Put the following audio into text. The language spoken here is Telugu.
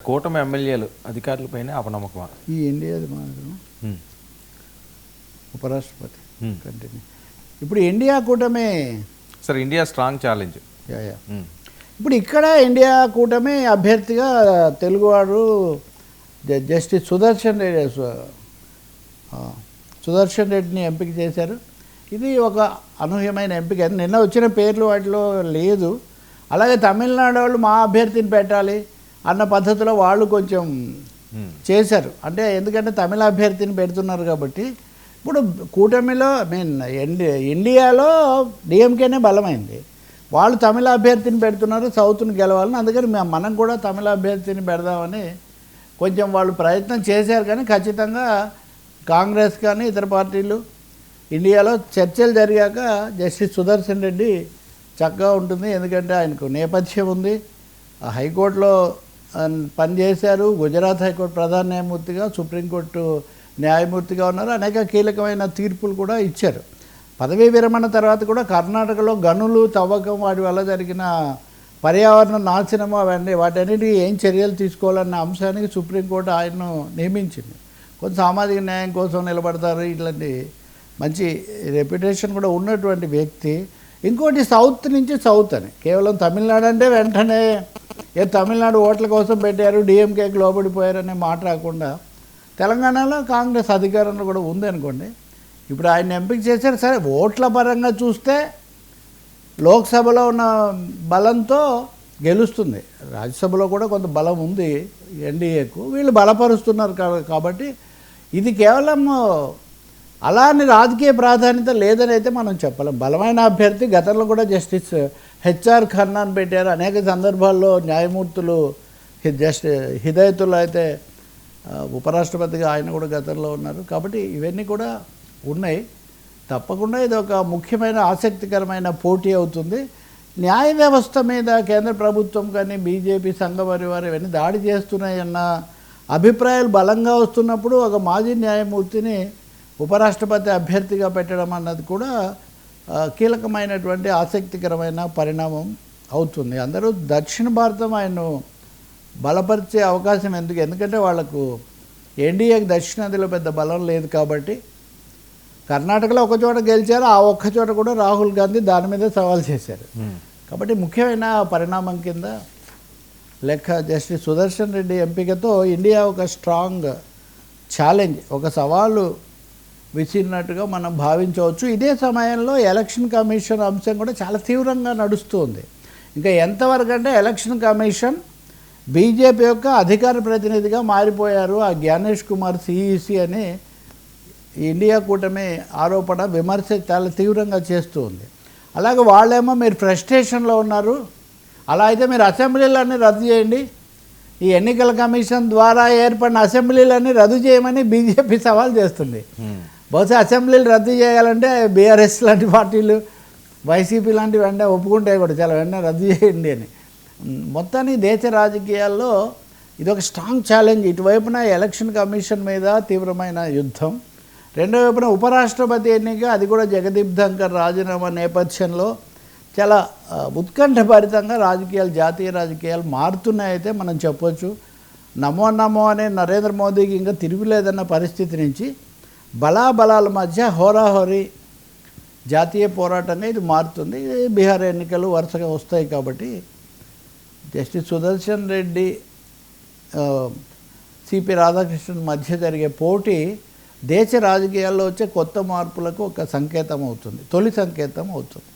కూటమి ఎమ్మెల్యేలు అధికారులపైన అపనమ్మకమా ఈ ఇండియాది మాత్రం. ఉపరాష్ట్రపతి. కంటిన్యూ ఇప్పుడు ఇండియా కూటమి sir India strong challenge ya, ya. Um. ఇప్పుడు ఇక్కడ ఇండియా కూటమి అభ్యర్థిగా తెలుగువాడు జ- జస్టిస్ సుదర్శన్ రెడ్డి సు- ఆ, సుదర్శన్ రెడ్డిని ఎంపిక చేశారు ఇది ఒక అనూహ్యమైన ఎంపిక నిన్న వచ్చిన పేర్లు వాటిలో లేదు అలాగే తమిళనాడు వాళ్ళు మా అభ్యర్థిని పెట్టాలి అన్న పద్ధతిలో వాళ్ళు కొంచెం ఉమ్. చేశారు. అంటే ఎందుకంటే తమిళ అభ్యర్థిని పెడుతున్నారు కాబట్టి ఇప్పుడు కూటమిలో మీన్ ఇండియాలో డిఎంకేనే బలమైంది. వాళ్ళు తమిళ అభ్యర్థిని పెడుతున్నారు సౌత్ని గెలవాలని. అందుకని మనం కూడా తమిళ అభ్యర్థిని పెడదామని కొంచెం వాళ్ళు ప్రయత్నం చేశారు కానీ ఖచ్చితంగా కాంగ్రెస్ కానీ ఇతర పార్టీలు ఇండియాలో చర్చలు జరిగాక జస్టిస్ సుదర్శన్ రెడ్డి చక్కగా ఉంటుంది. ఎందుకంటే ఆయనకు నేపథ్యం ఉంది. ఆ హైకోర్టులో పనిచేశారు గుజరాత్ హైకోర్టు ప్రధాన న్యాయమూర్తిగా సుప్రీంకోర్టు న్యాయమూర్తిగా ఉన్నారు. అనేక కీలకమైన తీర్పులు కూడా ఇచ్చారు. పదవీ విరమణ తర్వాత కూడా కర్ణాటకలో గనులు తవ్వకం వాటి వల్ల జరిగిన పర్యావరణ నాశనం అవన్నీ వాటన్నిటికీ ఏం చర్యలు తీసుకోవాలన్న అంశానికి సుప్రీంకోర్టు ఆయన్ను నియమించింది. కొంత సామాజిక న్యాయం కోసం నిలబడతారు. ఇట్లాంటి మంచి రెప్యుటేషన్ కూడా ఉన్నటువంటి వ్యక్తి. ఇంకోటి సౌత్ నుంచి సౌత్ అని. కేవలం తమిళనాడు అంటే వెంటనే ఏ తమిళనాడు ఓట్ల కోసం పెట్టారు డిఎంకేకి లోబడిపోయారనే మాట రాకుండా తెలంగాణలో కాంగ్రెస్ అధికారంలో కూడా ఉంది అనుకోండి. ఇప్పుడు ఆయన ఎంపిక చేశారు సరే ఓట్ల పరంగా చూస్తే లోక్సభలో ఉన్న బలంతో గెలుస్తుంది. రాజ్యసభలో కూడా కొంత బలం ఉంది ఎన్డీఏకు. వీళ్ళు బలపరుస్తున్నారు కాబట్టి ఇది కేవలం అలానే రాజకీయ ప్రాధాన్యత లేదని అయితే మనం చెప్పలేం. బలమైన అభ్యర్థి గతంలో కూడా జస్టిస్ హెచ్ఆర్ ఖన్నాన్ పెట్టారు. అనేక సందర్భాల్లో న్యాయమూర్తులు జస్ట్ హిదయతులు అయితే ఉపరాష్ట్రపతిగా ఆయన కూడా గతంలో ఉన్నారు. కాబట్టి ఇవన్నీ కూడా ఉన్నాయి. తప్పకుండా ఇది ఒక ముఖ్యమైన ఆసక్తికరమైన పోటీ అవుతుంది. న్యాయ వ్యవస్థ మీద కేంద్ర ప్రభుత్వం కానీ బీజేపీ సంఘ వారు ఇవన్నీ దాడి చేస్తున్నాయన్న అభిప్రాయాలు బలంగా వస్తున్నప్పుడు ఒక మాజీ న్యాయమూర్తిని ఉపరాష్ట్రపతి అభ్యర్థిగా పెట్టడం అన్నది కూడా కీలకమైనటువంటి ఆసక్తికరమైన పరిణామం అవుతుంది. అందరూ దక్షిణ భారతం ఆయన్ను బలపరిచే అవకాశం ఎందుకు? ఎందుకంటే వాళ్ళకు ఎన్డీఏకి దక్షిణాదిలో పెద్ద బలం లేదు కాబట్టి కర్ణాటకలో ఒక చోట గెలిచారు ఆ ఒక్క చోట కూడా రాహుల్ గాంధీ దాని మీద సవాల్ చేశారు. కాబట్టి ముఖ్యమైన పరిణామం కింద లెక్క జస్టిస్ సుదర్శన్ రెడ్డి ఎంపికతో ఇండియా ఒక స్ట్రాంగ్ ఛాలెంజ్ ఒక సవాలు విసిరినట్టుగా మనం భావించవచ్చు. ఇదే సమయంలో ఎలక్షన్ కమిషన్ అంశం కూడా చాలా తీవ్రంగా నడుస్తుంది. ఇంకా ఎంతవరకు అంటే ఎలక్షన్ కమిషన్ బీజేపీ యొక్క అధికార ప్రతినిధిగా మారిపోయారు. ఆ జ్ఞానేష్ కుమార్ సిఈసి అని ఇండియా కూటమి ఆరోపణ విమర్శ చాలా తీవ్రంగా చేస్తూ ఉంది అలాగే వాళ్ళేమో మీరు ఫ్రస్ట్రేషన్లో ఉన్నారు. అలా అయితే మీరు అసెంబ్లీలన్నీ రద్దు చేయండి. ఈ ఎన్నికల కమిషన్ ద్వారా ఏర్పడిన అసెంబ్లీలన్నీ రద్దు చేయమని బీజేపీ సవాల్ చేస్తుంది. బహుశా అసెంబ్లీలు రద్దు చేయాలంటే బీఆర్ఎస్ లాంటి పార్టీలు వైసీపీ లాంటివి వెంటనే ఒప్పుకుంటాయి కూడా. చాలా వెంటనే రద్దు చేయండి అని. మొత్తానికి దేశ రాజకీయాల్లో ఇది ఒక స్ట్రాంగ్ ఛాలెంజ్. ఇటువైపున ఎలక్షన్ కమిషన్ మీద తీవ్రమైన యుద్ధం. రెండో వైపున ఉపరాష్ట్రపతి ఎన్నిక అది కూడా జగదీప్ ధంకర్ రాజీనామా నేపథ్యంలో చాలా ఉత్కంఠభరితంగా రాజకీయాలు జాతీయ రాజకీయాలు మారుతున్నాయైతే మనం చెప్పొచ్చు. నమో నమో అనే నరేంద్ర మోదీకి ఇంకా తిరుగులేదన్న పరిస్థితి నుంచి బలాబలాల మధ్య హోరాహోరీ జాతీయ పోరాటంగా ఇది మారుతుంది. బీహార్ ఎన్నికలు వరుసగా వస్తాయి కాబట్టి justice Sudarshan Reddy C P Radhakrishnan మధ్య జరిగే పోటీ దేశ రాజకీయాల్లో వచ్చే కొత్త మార్పులకు ఒక సంకేతం అవుతుంది తొలి సంకేతం అవుతుంది.